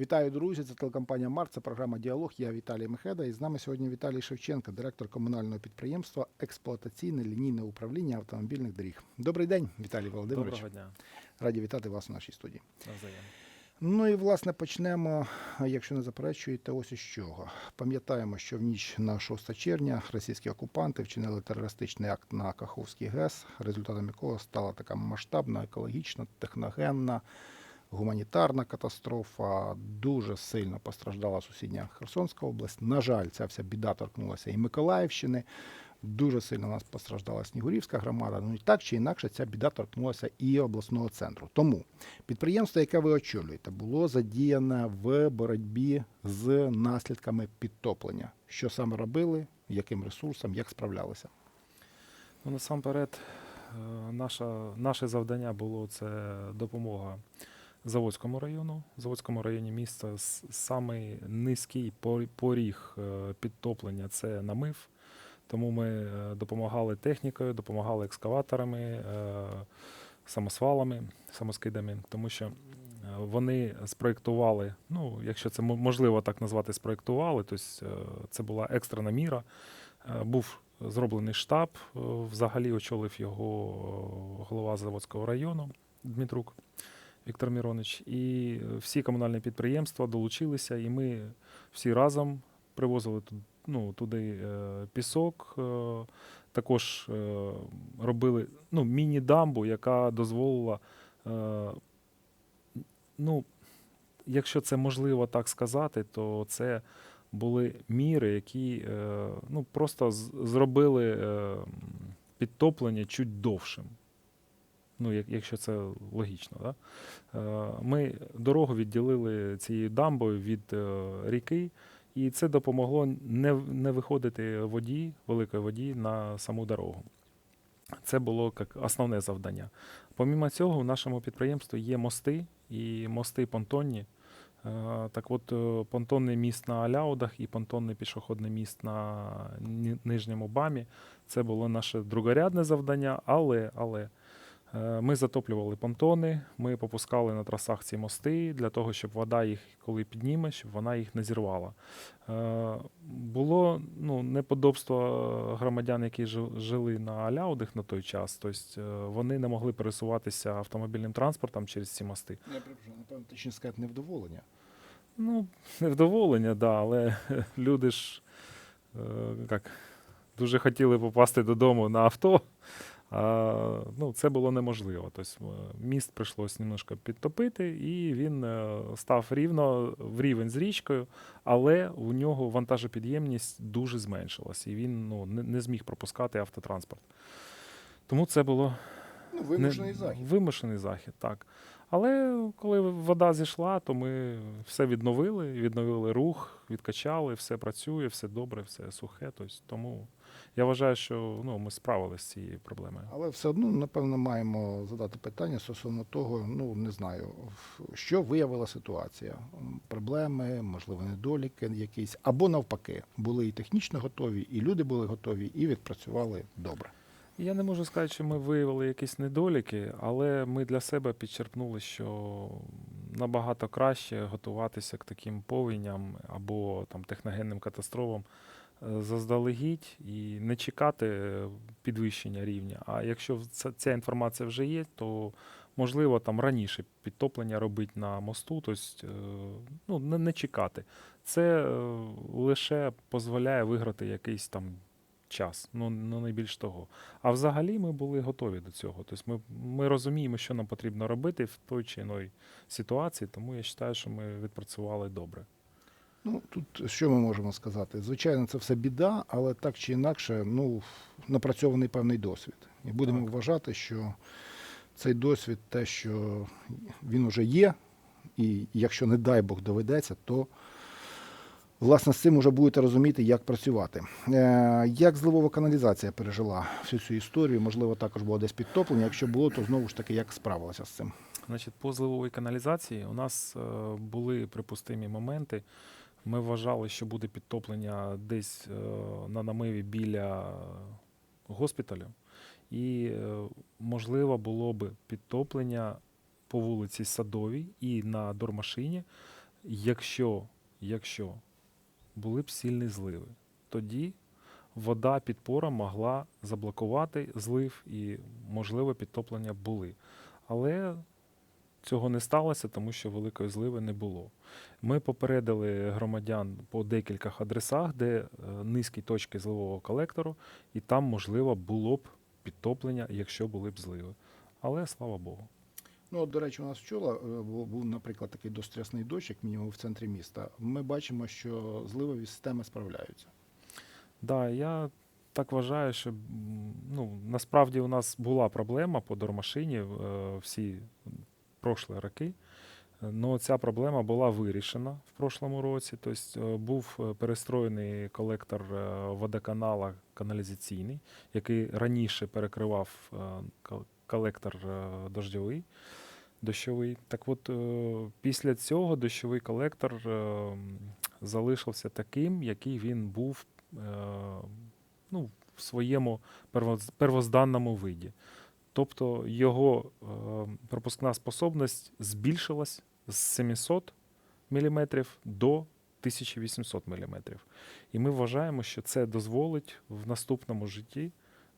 Вітаю, друзі! Це телекомпанія Марк, це програма Діалог. Я Віталій Мехеда. І з нами сьогодні Віталій Шевченко, директор комунального підприємства Експлуатаційне лінійне управління автомобільних доріг. Добрий день, Віталій Володимирович. Доброго дня. Раді вітати вас у нашій студії. Навзаєм. Ну і власне почнемо, якщо не заперечуєте, ось із чого. Пам'ятаємо, що в ніч на 6 червня російські окупанти вчинили терористичний акт на Каховський ГЕС, результатом якого стала така масштабна, екологічна, техногенна, гуманітарна катастрофа. Дуже сильно постраждала сусідня Херсонська область. На жаль, ця вся біда торкнулася і Миколаївщини. Дуже сильно нас постраждала Снігурівська громада. Ну і так чи інакше ця біда торкнулася і обласного центру. Тому підприємство, яке ви очолюєте, було задіяне в боротьбі з наслідками підтоплення. Що саме робили, яким ресурсом, як справлялися? Ну, насамперед, е, наше завдання було це допомога Заводському району. В Заводському районі міста самий низький поріг е, підтоплення це намив. Тому ми е, допомагали технікою, допомагали екскаваторами, е, самосвалами, самоскидами, тому що вони спроєктували, ну, якщо це мо- можливо так назвати, спроєктували, тобто це була екстрена міра. Був зроблений штаб, взагалі очолив його голова Заводського району Дмитрук Віктор Міронич. І е, всі комунальні підприємства долучилися, і ми всі разом привозили ту- ну, туди е, пісок. е, Також робили ну, міні-дамбу, яка дозволила, ну, якщо це можливо так сказати, то це були міри, які ну, просто зробили підтоплення чуть довшим. Ну, як, якщо це логічно. Да? Е, ми дорогу відділили цією дамбою від е, ріки, і це допомогло не, не виходити воді, великої воді на саму дорогу. Це було як основне завдання. Помімо цього, в нашому підприємстві є мости і мости понтонні. Е, Так от, понтонний міст на Аляудах і понтонний пішохідний міст на Нижньому Бамі це було наше другорядне завдання, але, але ми затоплювали понтони, ми попускали на трасах ці мости для того, щоб вода їх, коли підніме, щоб вона їх не зірвала. Е, Було ну, неподобство громадян, які жили на Аляудах на той час. Тобто е, вони не могли пересуватися автомобільним транспортом через ці мости. Я напевно, точніше сказати, невдоволення. Ну, невдоволення, да, але люди ж е, як, дуже хотіли попасти додому на авто. А, ну, це було неможливо. Тобто, е, міст прийшлось немножко підтопити, і він е, став рівно в рівень з річкою, але у нього вантажопідємність дуже зменшилась, і він ну, не, не зміг пропускати автотранспорт. Тому це було Ну, не- вимушений захід. Вимушений захід, так. Але коли вода зійшла, то ми все відновили, відновили рух, відкачали, все працює, все добре, все сухе. Тобто, тому я вважаю, що ну, ми справилися з цією проблемою. Але все одно, напевно, маємо задати питання стосовно того, ну не знаю, що виявила ситуація. Проблеми, можливо, недоліки якісь, або навпаки, були і технічно готові, і люди були готові, і відпрацювали добре. Я не можу сказати, що ми виявили якісь недоліки, але ми для себе підчерпнули, що набагато краще готуватися к таким повеням або там, техногенним катастрофам заздалегідь і не чекати е, підвищення рівня. А якщо ця, інформація вже є, то можливо там раніше підтоплення робити на мосту, тобто е, ну, не, не чекати. Це е, лише дозволяє виграти якийсь там час, ну, ну не більш того. А взагалі ми були готові до цього. Тобто ми, ми розуміємо, що нам потрібно робити в той чи іної ситуації, тому я вважаю, що ми відпрацювали добре. Ну тут що ми можемо сказати? Звичайно, це все біда, але так чи інакше, ну напрацьований певний досвід. І будемо Так. вважати, що цей досвід, те, що він вже є, і якщо не дай Бог доведеться, то власне з цим вже будете розуміти, як працювати. Е, як зливова каналізація пережила всю цю історію? Можливо, також було десь підтоплення. Якщо було, то знову ж таки як справилася з цим? Значить, по зливовій каналізації у нас е, були припустимі моменти. Ми вважали, що буде підтоплення десь е, на намиві біля госпіталю. І, е, можливо, було б підтоплення по вулиці Садовій і на Дормашині якщо, якщо були б сильні зливи, тоді вода підпора могла заблокувати злив і, можливо, підтоплення були. Але цього не сталося, тому що великої зливи не було. Ми попередили громадян по декількох адресах, де е, низькі точки зливового колектору, і там, можливо, було б підтоплення, якщо були б зливи. Але слава Богу. Ну, от, до речі, у нас вчора е, був, наприклад, такий дострясний дощ, як мінімум в центрі міста. Ми бачимо, що зливові системи справляються. Да, я так вважаю, що ну, насправді у нас була проблема по дормашині е, всі прошлі роки. Но ця проблема була вирішена в прошлому році. Тобто е, був е, перестроєний колектор е, водоканала каналізаційний, який раніше перекривав колектор дождьовий. Дощовий. Так от, після цього дощовий колектор залишився таким, який він був ну, в своєму первоз- первозданному виді. Тобто його е, пропускна способність збільшилась з 700 мм до 1800 мм. І ми вважаємо, що це дозволить в наступному житті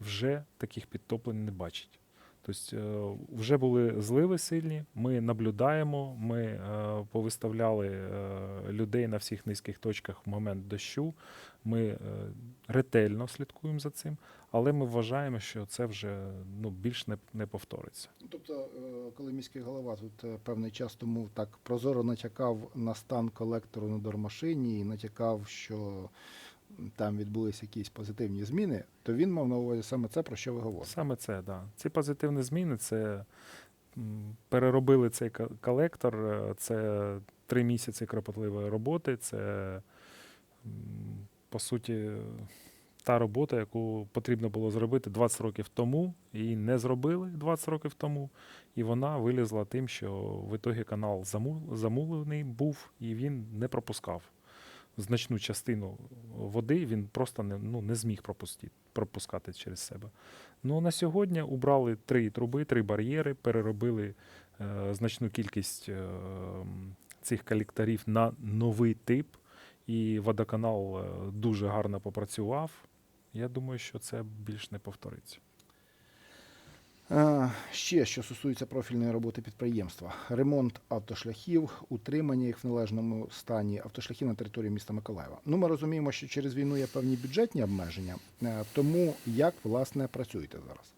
вже таких підтоплень не бачити. Тобто е, вже були зливи сильні, ми наблюдаємо, ми е, повиставляли е, людей на всіх низьких точках в момент дощу. Ми ретельно слідкуємо за цим, але ми вважаємо, що це вже ну, більш не, не повториться. Тобто, коли міський голова тут певний час тому так прозоро натякав на стан колектору на дормашині і натякав, що там відбулися якісь позитивні зміни, то він мав на увазі саме це, про що ви говорите. Саме це, да. Ці позитивні зміни це переробили цей колектор, е, це три місяці кропотливої роботи, це по суті та робота, яку потрібно було зробити 20 років тому, і не зробили 20 років тому. І вона вилізла тим, що в ітогі канал заму- замулений був і він не пропускав. Значну частину води він просто не, ну, не зміг пропустити, пропускати через себе. Ну на сьогодні убрали три труби, три бар'єри, переробили е, значну кількість е, цих колекторів на новий тип, і водоканал е, дуже гарно попрацював. Я думаю, що це більш не повториться. Е, Ще що стосується профільної роботи підприємства: ремонт автошляхів, утримання їх в належному стані автошляхів на території міста Миколаєва. Ну, ми розуміємо, що через війну є певні бюджетні обмеження. Е, Тому як власне працюєте зараз?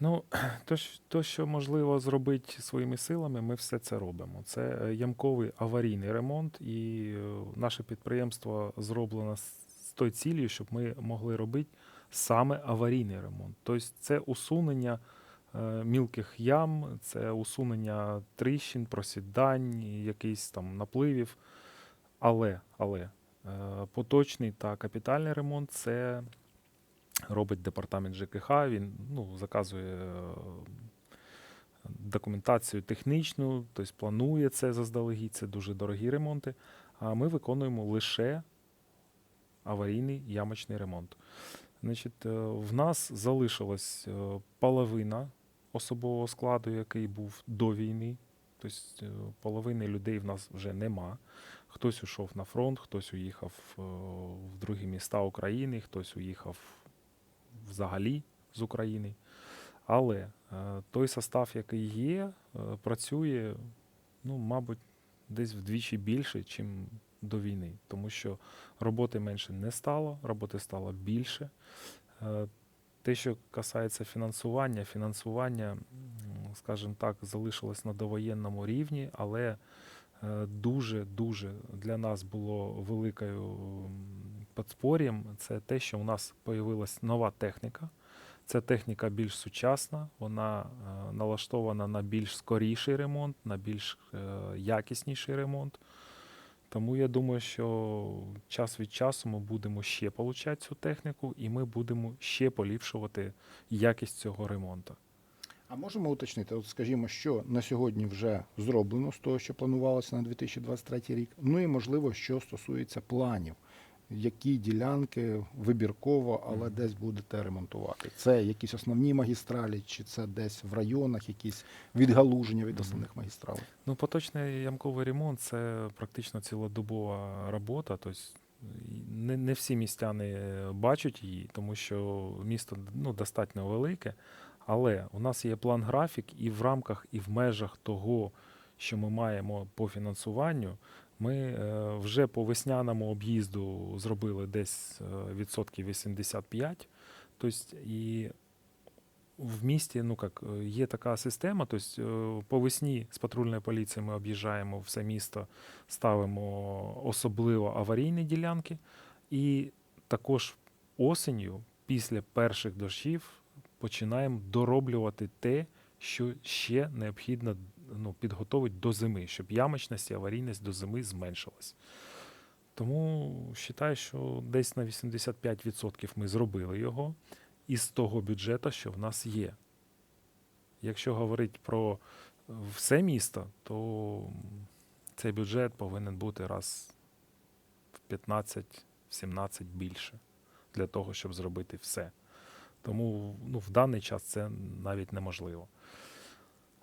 Ну, то, то, що можливо зробити своїми силами, ми все це робимо. Це е, ямковий аварійний ремонт, і наше підприємство зроблено з тою цілею, щоб ми могли робити саме аварійний ремонт. Тобто це усунення е, мілких ям, це усунення тріщин, просідань, якихось там напливів. Але, але е, поточний та капітальний ремонт це робить департамент ЖКХ, він ну, заказує е, документацію технічну, тобто планує це заздалегідь, це дуже дорогі ремонти. А ми виконуємо лише аварійний ямочний ремонт. Значить, е, в нас залишилась е, половина особового складу, який був до війни. Тобто е, половини людей в нас вже нема. Хтось ушов на фронт, хтось уїхав в другі міста України, хтось уїхав взагалі з України. Але той состав, який є, працює, ну, мабуть, десь вдвічі більше, ніж до війни, тому що роботи менше не стало, роботи стало більше. Е, Те, що касається фінансування, фінансування, скажімо так, залишилось на довоєнному рівні, але дуже-дуже для нас було великою подспор'ям це те, що у нас появилась нова техніка. Ця техніка більш сучасна, вона е, налаштована на більш скоріший ремонт, на більш е, якісніший ремонт. Тому я думаю, що час від часу ми будемо ще получати цю техніку, і ми будемо ще поліпшувати якість цього ремонту. А можемо уточнити, от скажімо, що на сьогодні вже зроблено з того, що планувалося на 2023 рік. Ну і можливо, що стосується планів, які ділянки вибірково, але десь будете ремонтувати? Це якісь основні магістралі, чи це десь в районах якісь відгалуження від основних магістралей? Ну, поточний ямковий ремонт це практично цілодобова робота. Тобто не, не всі містяни бачать її, тому що місто ну, достатньо велике. Але у нас є план графік, і в рамках, і в межах того, що ми маємо по фінансуванню, ми е, вже по весняному об'їзду зробили десь е, відсотків 85. Тобто і в місті, ну як, е, є така система, тобто по весні з патрульною поліцією ми об'їжджаємо все місто, ставимо особливо аварійні ділянки, і також осенью, після перших дощів, починаємо дороблювати те, що ще необхідно ну, підготовити до зими, щоб ямочність і аварійність до зими зменшилась. Тому вважаю, що десь на 85% ми зробили його із того бюджету, що в нас є. Якщо говорити про е, все місто, то цей бюджет повинен бути раз в 15-17 більше для того, щоб зробити все. Тому ну, в даний час це навіть неможливо.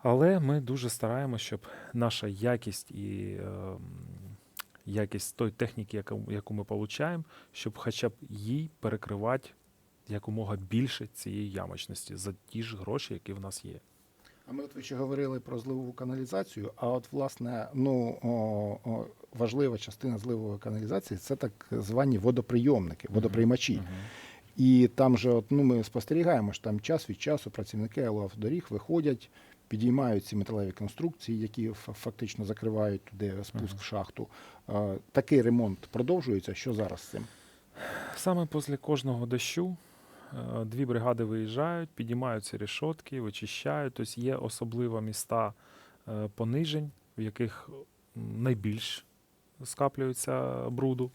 Але ми дуже стараємося, щоб наша якість і е, якість тої техніки, яку, яку ми отримуємо, щоб хоча б їй перекривати якомога більше цієї ямочності за ті ж гроші, які в нас є. А ми от ви ще говорили про зливову каналізацію. А от власне, ну о, о, важлива частина зливової каналізації це так звані водоприйомники, водоприймачі. Мгм. І там же, от, ну, ми спостерігаємо, що там час від часу працівники ЛАВДоріг виходять, підіймають ці металеві конструкції, які фактично закривають туди спуск в шахту. Такий ремонт продовжується. Що зараз з цим? Саме після кожного дощу е, дві бригади виїжджають, підіймають ці решотки, вичищають. Тобто є особливо міста е, понижень, в яких найбільш скаплюється бруду.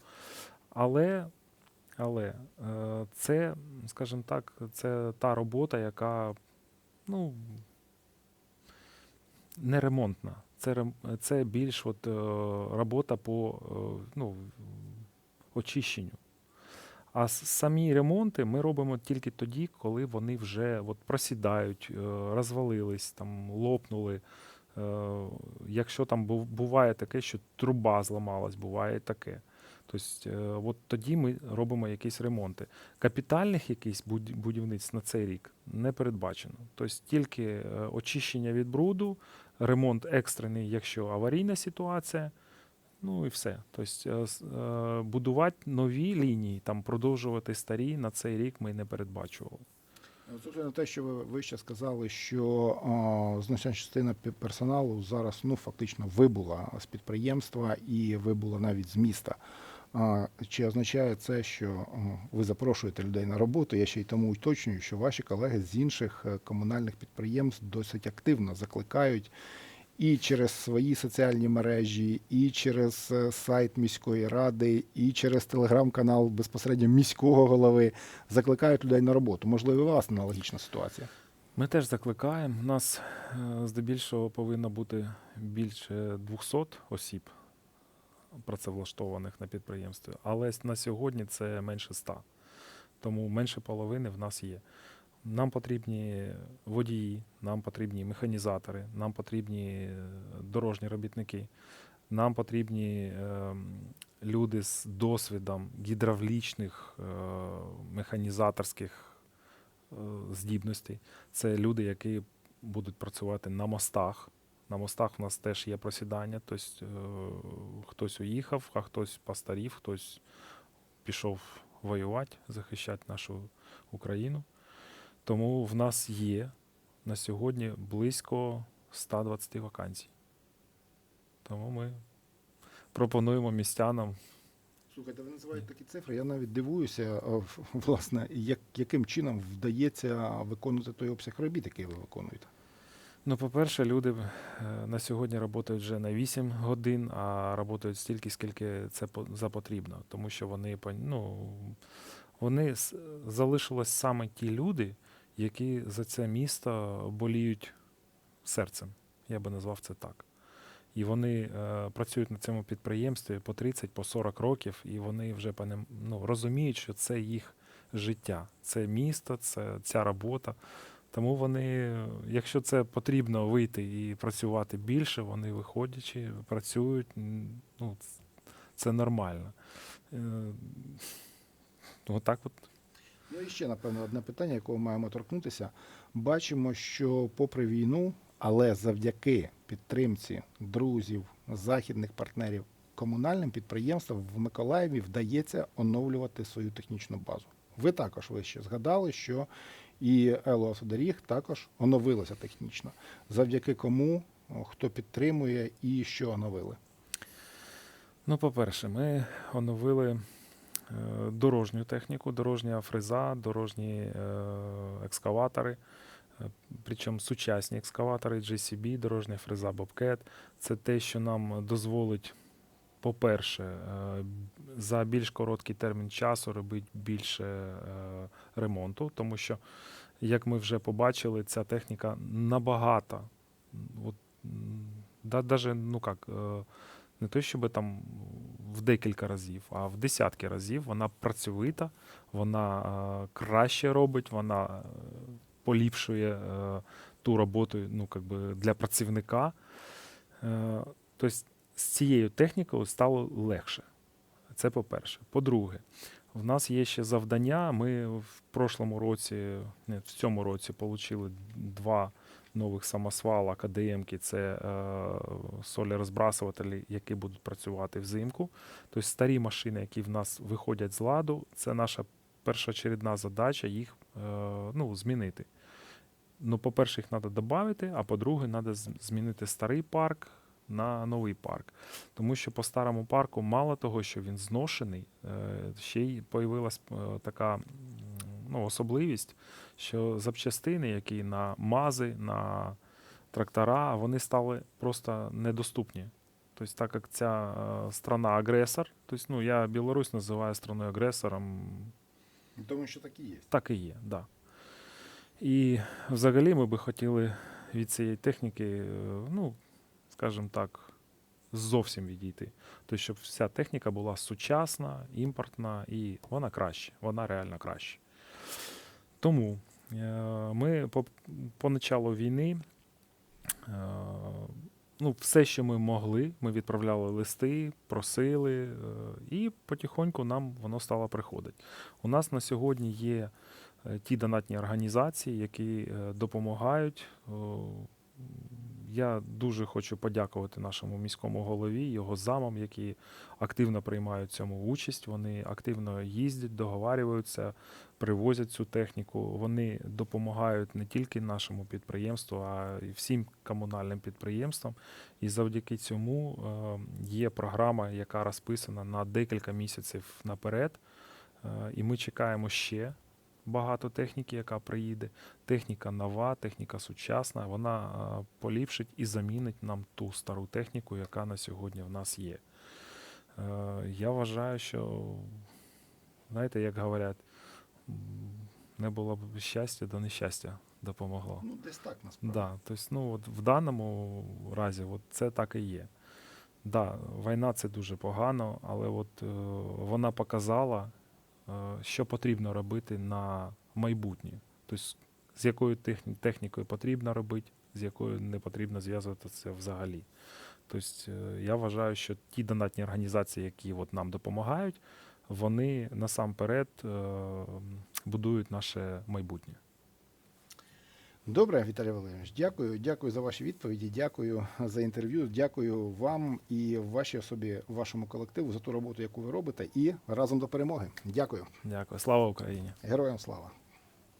Але, але е, це, скажімо так, це та робота, яка ну, не ремонтна. Це, це більш от, е, робота по е, ну, очищенню. А самі ремонти ми робимо тільки тоді, коли вони вже от просідають, е, розвалились, там, лопнули. Якщо там буває таке, що труба зламалась, буває таке. Тобто, от тоді ми робимо якісь ремонти. Капітальних якихось будівництв на цей рік не передбачено. Тобто тільки очищення від бруду, ремонт екстрений, якщо аварійна ситуація. Ну і все. Тобто е, е, будувати нові лінії, там продовжувати старі на цей рік ми не передбачували. Зважаючи на те, що ви, ви ще сказали, що значна частина персоналу зараз ну, фактично вибула з підприємства і вибула навіть з міста. Чи означає це, що ви запрошуєте людей на роботу? Я ще й тому уточнюю, що ваші колеги з інших е, комунальних підприємств досить активно закликають і через свої соціальні мережі, і через е, сайт міської ради, і через телеграм-канал безпосередньо міського голови закликають людей на роботу. Можливо, у вас аналогічна ситуація. Ми теж закликаємо. У нас е, здебільшого повинно бути більше 200 осіб працевлаштованих на підприємстві, але на сьогодні це менше 100. Тому менше половини в нас є. Нам потрібні водії, нам потрібні механізатори, нам потрібні е, дорожні робітники, нам потрібні ем, люди з досвідом гідравлічних, е, механізаторських е, здібностей. Це люди, які будуть працювати на мостах. На мостах в нас теж є просідання. Тобто хтось уїхав, а хтось постарів, хтось пішов воювати, захищати нашу Україну. Тому в нас є на сьогодні близько 120 вакансій. Тому ми пропонуємо містянам Слухайте, ви називаєте такі цифри. Я навіть дивуюся, е, власне, як, яким чином вдається виконувати той обсяг робіт, який ви виконуєте. Ну, по-перше, люди е, на сьогодні працюють вже на 8 годин, а працюють стільки, скільки це за потрібно. Тому що вони ну, вони залишились саме ті люди, які за це місто боліють серцем. Я би назвав це так. І вони е, працюють на цьому підприємстві по 30, по 40 років, і вони вже ну, розуміють, що це їх життя, це місто, це ця робота. Тому вони, якщо це потрібно вийти і працювати більше, вони виходячи, працюють. Ну, це нормально. Е, Отак от. Ну і ще, напевно, одне питання, якого маємо торкнутися. Бачимо, що попри війну, але завдяки підтримці друзів, західних партнерів, комунальним підприємствам в Миколаєві вдається оновлювати свою технічну базу. Ви також вище згадали, що і Елоавтодоріг також оновилося технічно. Завдяки кому, хто підтримує і що оновили. Ну, по-перше, ми оновили е, дорожню техніку, дорожня фреза, дорожні е, екскаватори, е, причому сучасні екскаватори GCB, дорожня фреза Bobcat. Це те, що нам дозволить, по-перше, е, за більш короткий термін часу робити більше е, ремонту, тому що, як ми вже побачили, ця техніка набагато, от, да, даже, ну як, е, не то, щоб там в декілька разів, а в десятки разів вона працьовита, вона краще робить, вона поліпшує ту роботу ну, би для працівника. Тобто з цією технікою стало легше. Це по-перше. По-друге, в нас є ще завдання. Ми в прошлому році, в цьому році отримали два нових самосвала КДМки. Це е, солярозбрасувателі, які будуть працювати взимку. Тобто старі машини, які в нас виходять з ладу, це наша першоочередна задача їх е, ну, змінити. Ну, по-перше, їх треба додати, а по-друге, треба змінити старий парк на новий парк. Тому що по старому парку, мало того, що він зношений, е, ще й появилась е, така ну, особливість, що запчастини, які на мази, на трактора, вони стали просто недоступні. Тобто, так як ця е, страна агресор, тобто, ну, я Білорусь називаю страною агресором, Тому що такі є. так і є, да. І взагалі ми би хотіли від цієї техніки, ну, скажімо так, зовсім відійти. Тобто, щоб вся техніка була сучасна, імпортна і вона краще, вона реально краще. Тому е, ми по, по началу війни. е, Ну, все, що ми могли, ми відправляли листи, просили, е, і потихоньку нам воно стало приходити. У нас на сьогодні є ті донатні організації, які допомагають. Я дуже хочу подякувати нашому міському голові, його замам, які активно приймають цьому участь. Вони активно їздять, договарюються, привозять цю техніку. Вони допомагають не тільки нашому підприємству, а й всім комунальним підприємствам. І завдяки цьому е, є програма, яка розписана на декілька місяців наперед. Е, І ми чекаємо ще багато техніки, яка приїде. Техніка нова, техніка сучасна. Вона е, поліпшить і замінить нам ту стару техніку, яка на сьогодні в нас є. Е, Я вважаю, що, знаєте, як говорять, не було б щастя, до нещастя допомогло. Ну, десь так насправді. Да, тобто, ну, от в даному разі от це так і є. Да, війна це дуже погано, але от, е, вона показала, що потрібно робити на майбутнє. Тобто, з якою технікою потрібно робити, з якою не потрібно зв'язуватися взагалі. Тобто, е, я вважаю, що ті донатні організації, які от нам допомагають, вони насамперед е, будують наше майбутнє. Добре, Віталій Валерійович, дякую. Дякую за ваші відповіді. Дякую за інтерв'ю. Дякую вам і вашій особі, вашому колективу за ту роботу, яку ви робите, і разом до перемоги. Дякую. Дякую. Слава Україні! Героям слава.